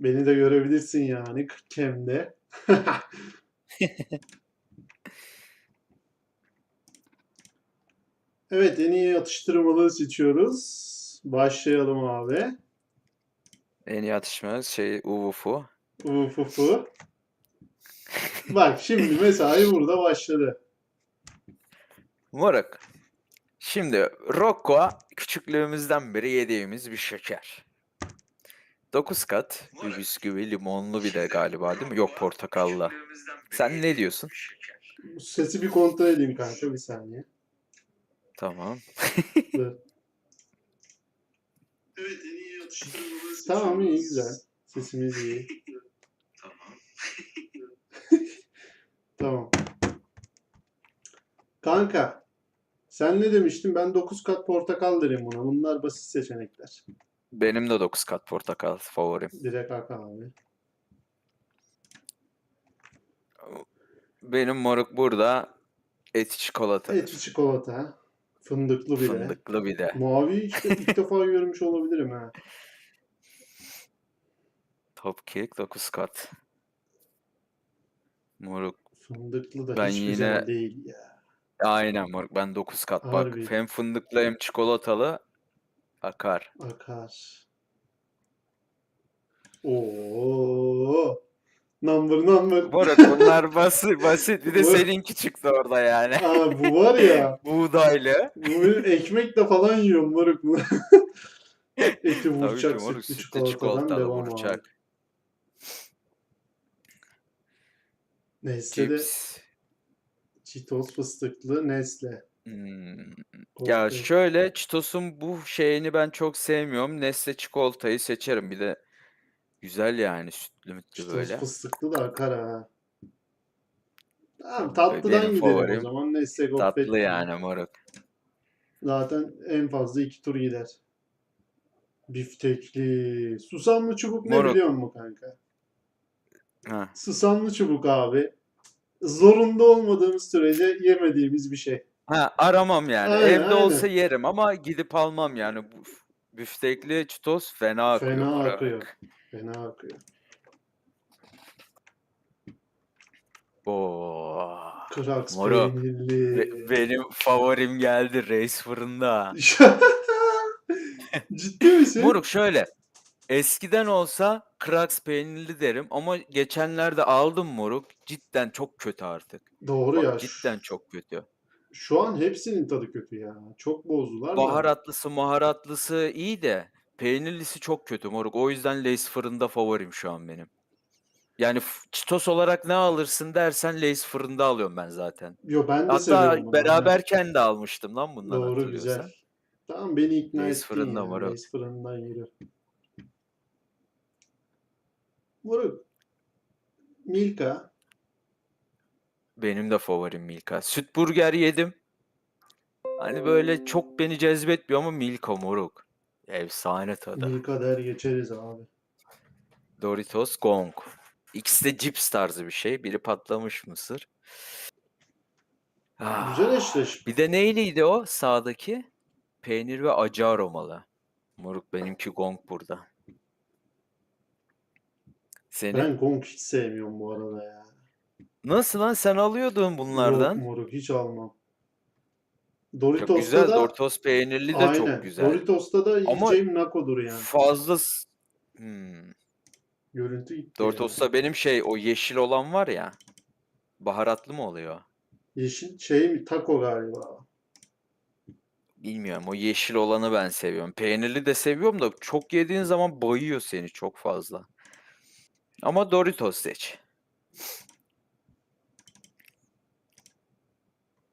Beni de görebilirsin yani Kem'de. Evet en iyi atıştırmalığı seçiyoruz. Başlayalım abi. En iyi atışma şey Uvufu. Ufufu. Bak şimdi mesai burada başladı. Moruk. Şimdi Rocco küçüklüğümüzden beri yediğimiz bir şeker. 9 kat bir bisküvi limonlu bir de galiba değil mi? Yok portakallı. Sen ne diyorsun? Sesi bir kontrol edeyim kanka bir saniye. Tamam. Dur. Evet en iyi atıştırmalığı Tamam iyi güzel. Sesimiz iyi. Tamam. Tamam. Kanka sen ne demiştin? Ben 9 kat portakal derim buna. Bunlar basit seçenekler. Benim de 9 kat portakal favorim. Direkt Hakan abi. Benim moruk burada eti çikolata. Etli çikolata. Fındıklı bir de. Fındıklı bir de. Mavi işte ilk defa görmüş olabilirim ha. Top cake 9 kat. Moruk. Fındıklı da Ben hiç yine- güzel değil ya. Aynen moruk. Ben 9 kat. Bak Harbi. hem fındıklı hem çikolatalı akar. Akar. Oo. Number number. Moruk bunlar basit basit. Bir de Bu- seninki çıktı orada yani. Aa, bu var ya. Buğdaylı. Bu ekmekle falan yiyorum bunu. Eti Tabii vuracak ki sütlü sütlü çikolatadan çikolatalı devam abi. vuracak. Nestle'de Cips. Cheetos fıstıklı Nestle. Hmm. Ya şöyle Cheetos'un bu şeyini ben çok sevmiyorum. Nesle çikolatayı seçerim. Bir de güzel yani sütlü mütlü Cheetos böyle. fıstıklı da akar ha. Tamam Benim tatlıdan gidelim o favorim zaman. Nestle Gofret. Tatlı yani moruk. Zaten en fazla iki tur gider. Biftekli. Susamlı çubuk ne Moruk. biliyor musun kanka? Ha. Susamlı çubuk abi. Zorunda olmadığımız sürece yemediğimiz bir şey. Ha aramam yani. Aynen, Evde olsa aynen. yerim ama gidip almam yani. Bu büftekli Cheetos fena akıyor Fena moruk. akıyor. Fena akıyor. Oo. Kraks peynirli. Be- benim favorim geldi reis fırında. Ciddi misin? Moruk şöyle. Eskiden olsa Kraks peynirli derim ama geçenlerde aldım moruk. Cidden çok kötü artık. Doğru Bak ya. cidden çok kötü. Şu an hepsinin tadı kötü ya. Çok bozdular da. Baharatlısı maharatlısı iyi de peynirlisi çok kötü moruk. O yüzden Lay's fırında favorim şu an benim. Yani f- Cheetos olarak ne alırsın dersen Lay's fırında alıyorum ben zaten. Yo ben de Hatta bunu. beraberken de almıştım lan bundan Doğru hatırlıyorsan. güzel. Tamam beni ikna Lay's ettin fırında ya. moruk. Lay's fırından yürü. Moruk. Milka. Benim de favorim Milka. Süt burger yedim. Hani böyle çok beni cezbetmiyor ama Milka moruk. Efsane tadı. Milka der geçeriz abi. Doritos Gong. İkisi de cips tarzı bir şey. Biri patlamış mısır. Ah, Güzel eşleşme. Bir de neyliydi o sağdaki? Peynir ve acı aromalı. Moruk benimki Gong burada. Senin? Ben Gong hiç sevmiyorum bu arada ya. Nasıl lan sen alıyordun bunlardan? Yok moruk hiç almam. Çok Doritos'ta güzel. da Doritos peynirli de aynen. çok güzel. Doritos'ta da Ama yiyeceğim Nako'dur yani. Fazla s- hmm. Görüntü gitti yani. Doritos'ta benim şey o yeşil olan var ya. Baharatlı mı oluyor? Yeşil şey mi? Taco galiba. Bilmiyorum. O yeşil olanı ben seviyorum. Peynirli de seviyorum da çok yediğin zaman bayıyor seni çok fazla. Ama Doritos seç.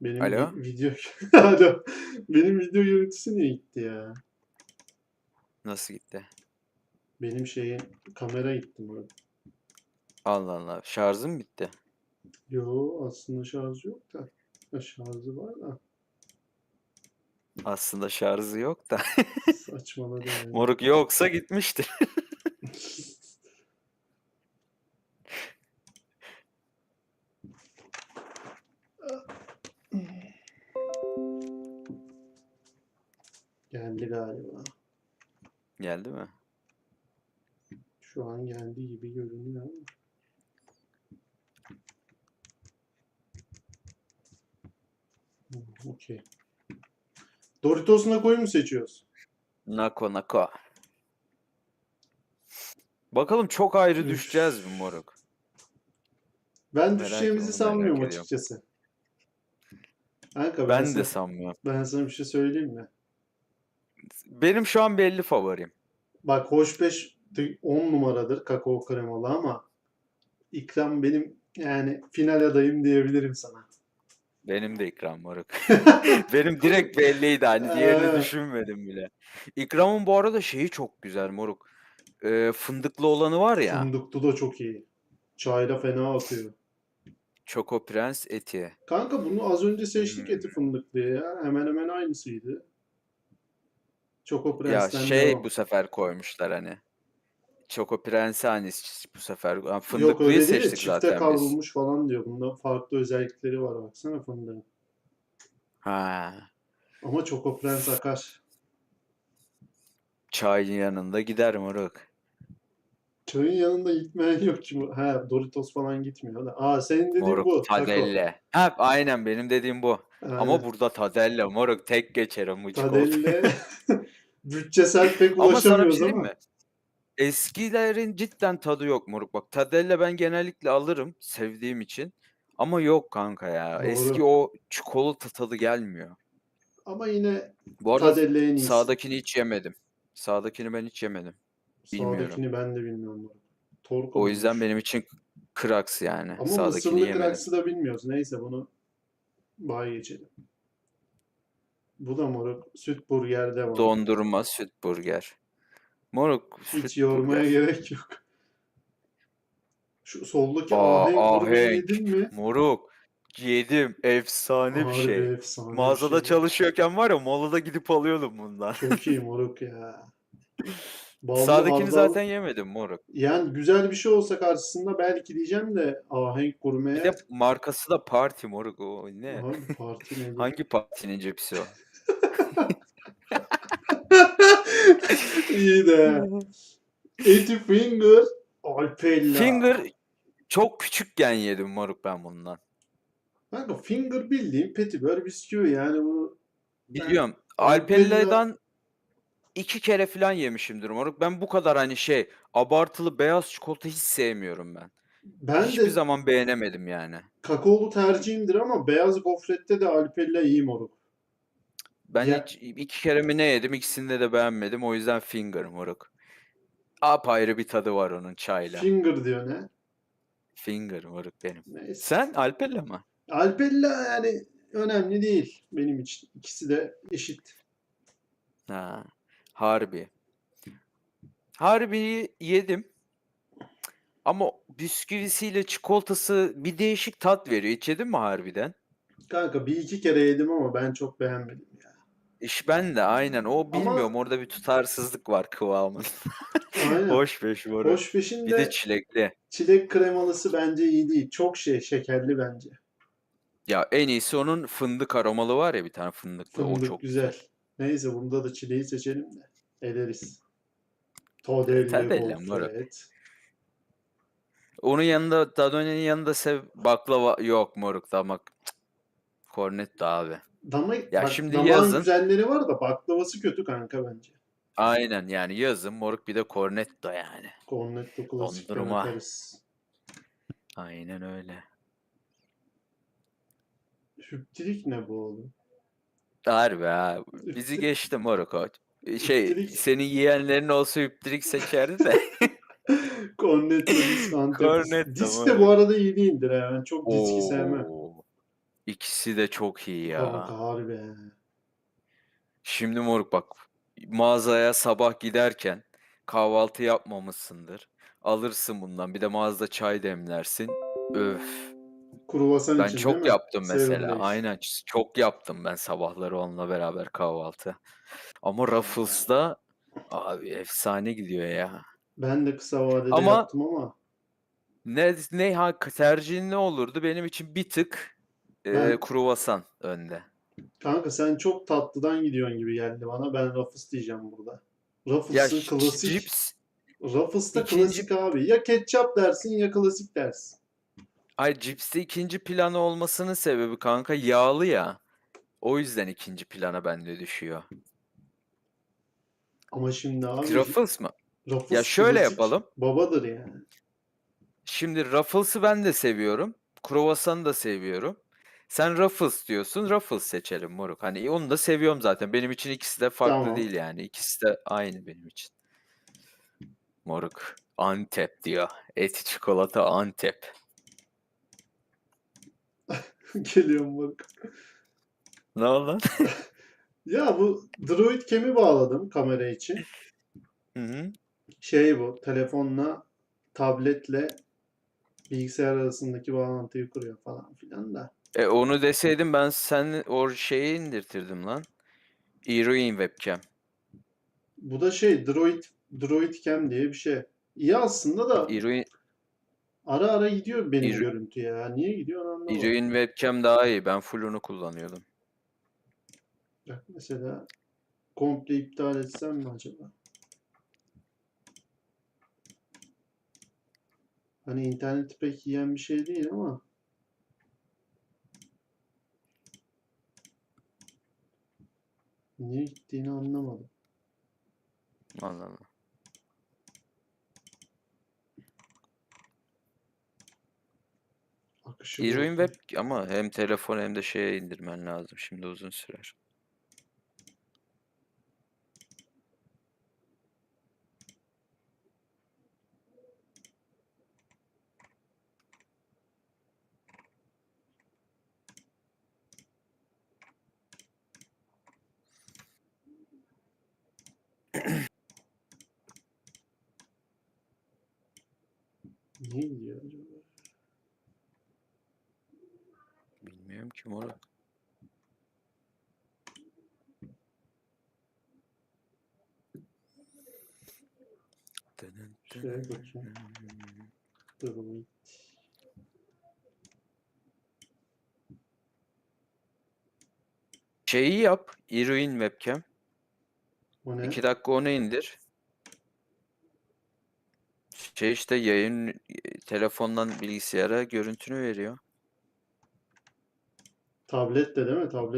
Benim Alo? vi- video Alo. Benim video görüntüsü niye gitti ya? Nasıl gitti? Benim şeyin kamera gitti moruk. Allah Allah. Şarjım bitti. Yo aslında şarjı yok da. Ha, şarjı var da. Aslında şarjı yok da. Saçmaladı yani. Moruk yoksa gitmiştir. Geldi galiba. Geldi mi? Şu an geldiği gibi görünüyor ama. Hmm, Okey. Doritos'una koyu mu seçiyoruz? Nako nako. Bakalım çok ayrı Üf. düşeceğiz mi moruk? Ben Merak- düşeceğimizi merak sanmıyorum ediyorum. açıkçası. Kanka ben, Ben sana, de sanmıyorum. ben sana bir şey söyleyeyim mi? Benim şu an belli favorim. Bak Hoşbeş 10 numaradır kakao kremalı ama ikram benim yani final adayım diyebilirim sana. Benim de ikram moruk. Benim direkt belliydi hani diğerini Evet. düşünmedim bile. İkramın bu arada şeyi çok güzel moruk. Ee, fındıklı olanı var ya. Fındıklı da çok iyi. Çayla fena atıyor. Choco Prens eti. Kanka bunu az önce seçtik Hmm. eti fındıklıya ya. Hemen hemen aynısıydı. Choco Ya Prens'ten şey devam. bu sefer koymuşlar hani. Choco Prens'i hani bu sefer ha, Yok fındıklıyı öyle değil de seçtik çifte zaten biz. kavrulmuş falan diyor. Bunda farklı özellikleri var baksana fındığın. Ha. Ama Choco Prens akar. Çayın yanında gider moruk. Çayın yanında gitmeyen yok ki. bu. Ha Doritos falan gitmiyor da. Aa senin dediğin Moruk bu. Taco. Tadelle. Ha aynen benim dediğim bu. Ama Aynen. burada Tadelle moruk tek geçerim bu çikolata. Tadelle bütçesel pek Ama sana bir ulaşamıyoruz şey diyeyim ama. mi? Eskilerin cidden tadı yok moruk. Bak Tadelle ben genellikle alırım sevdiğim için. Ama yok kanka ya. Eski Doğru. o çikolata tadı gelmiyor. Ama yine Bu arada en iyisi. sağdakini hiç yemedim. Sağdakini ben hiç yemedim. bilmiyorum. Sağdakini ben de bilmiyorum. Torko O yüzden muymuş? benim için kraks yani. Ama Sağdakini mısırlı kraksı da bilmiyoruz. Neyse bunu bay geçelim. Bu da moruk. Süt burger devam. Dondurma, süt burger. Moruk, Hiç süt yormaya burger. gerek yok. Şu soldaki ahenk grubunu ahenk. yedin mi? Moruk, yedim. Efsane bir Harbi şey. efsane bir Mağazada şey. çalışıyorken var ya molada gidip alıyordum bundan. Çok iyi moruk ya. Ballı Sağdakini hardal- zaten yemedim moruk. Yani güzel bir şey olsa karşısında belki diyeceğim de ahenk gurmeye Bir de markası da Party moruk o ne? Hangi parti? Hangi partinin cepsi o? İyi de. Eti Finger Alpella. Finger çok küçükken yedim moruk ben bundan. Kanka Finger bildiğin petibör bisküvi yani bu Biliyorum. Alpella- Alpella'dan iki kere falan yemişimdir moruk. Ben bu kadar hani şey abartılı beyaz çikolata hiç sevmiyorum ben. ben Hiçbir de zaman beğenemedim yani. kakaolu tercihimdir ama beyaz gofrette de Alpella iyi moruk. Ben Ya- hiç iki kere mi ne yedim ikisinde de beğenmedim. O yüzden finger moruk. Apayrı bir tadı var onun çayla. Finger diyor ne? Finger moruk benim. Neyse. Sen Alpella mı? Alpella yani önemli değil benim için. İkisi de eşit. Ha. Harbi. Harbi'yi yedim. Ama bisküvisiyle çikolatası bir değişik tat veriyor. Hiç yedin mi harbiden? Kanka bir iki kere yedim ama ben çok beğenmedim. İş ben de aynen. O bilmiyorum. Orada bir tutarsızlık var kıvamın. Aynen. Boş beş moruk. Hoş Bir peşinde de çilekli. çilek kremalısı bence iyi değil. Çok şey şekerli bence. Ya en iyisi onun fındık aromalı var ya bir tane fındıklı. o Fındık çok güzel. Neyse bunda da çileği seçelim de. Ederiz. Tadelle, Tadelle moruk. gofret. Onun yanında Danone'nin yanında sev baklava yok moruk damak. Cornetto abi. Dama, Ya bak, şimdi damağın yazın- güzelleri var da baklavası kötü kanka bence. Aynen yani yazın moruk bir de Cornetto yani. Cornetto klasikten Dondurma. atarız. Aynen öyle. Hüptirik ne bu oğlum? Harbi ha. Bizi geçti moruk o. Şey Üptirik. senin yiyenlerin olsa üptirik seçerdi de. Cornetto Discount Cornetto Disk de bu arada iyi değildir ha. Ben çok diski sevmem. Oo. İkisi de çok iyi ya. Kanka harbi. ha. Şimdi moruk bak mağazaya sabah giderken kahvaltı yapmamışsındır. Alırsın bundan bir de mağazada çay demlersin. Öf. Kruvasan Ben için değil çok mi? yaptım mesela. Days. Aynen çok yaptım ben sabahları onunla beraber kahvaltı. Ama Ruffles'da abi efsane gidiyor ya. Ben de kısa vadede Ama- yaptım ama Ne ne tercihin ne olurdu? Benim için bir tık e, kruvasan önde. kanka sen çok tatlıdan gidiyorsun gibi geldi bana. Ben Ruffles diyeceğim burada. Ruffles'ın klasik cips Ruffles da İkinci- klasik abi. Ya ketçap dersin ya klasik dersin. Ay cipste ikinci planı olmasının sebebi kanka yağlı ya. O yüzden ikinci plana bende düşüyor. Ama şimdi abi Ruffles mı? Ruffles Ya şöyle klasik yapalım. Babadır yani. Şimdi Ruffles'ı ben de seviyorum. Kruvasan'ı da seviyorum. Sen Ruffles diyorsun. Ruffles seçelim moruk. Hani onu da seviyorum zaten. Benim için ikisi de farklı Tamam. değil yani. İkisi de aynı benim için. Moruk. Antep diyor. Eti çikolata Antep. Geliyorum bak. Ne oldu lan? Ya bu Droid Cam'i bağladım kamera için. Hı hı. Şey bu telefonla tabletle bilgisayar arasındaki bağlantıyı kuruyor falan filan da. E onu deseydim ben sen o şeyi indirtirdim lan. Heroin webcam. Bu da şey Droid Droid Cam diye bir şey. İyi aslında da Heroin, ara ara gidiyor benim İro- görüntü ya. Niye gidiyor anlamadım. Heroin webcam daha iyi. Ben full onu kullanıyordum. Bak Mesela komple iptal etsem mi acaba? Hani interneti pek yiyen bir şey değil ama niye gittiğini anlamadım. Allah Allah. Akışı Heroin web ama hem telefon hem de şeye indirmen lazım. Şimdi uzun sürer. Niye gidiyor acaba? Bilmiyorum ki moruk. Şuraya bakayım. Droid. Şeyi yap. Heroin webcam. O ne? 2 dakika onu indir. Şey işte yayın telefondan bilgisayara görüntünü veriyor. Tablet de değil mi? Tablet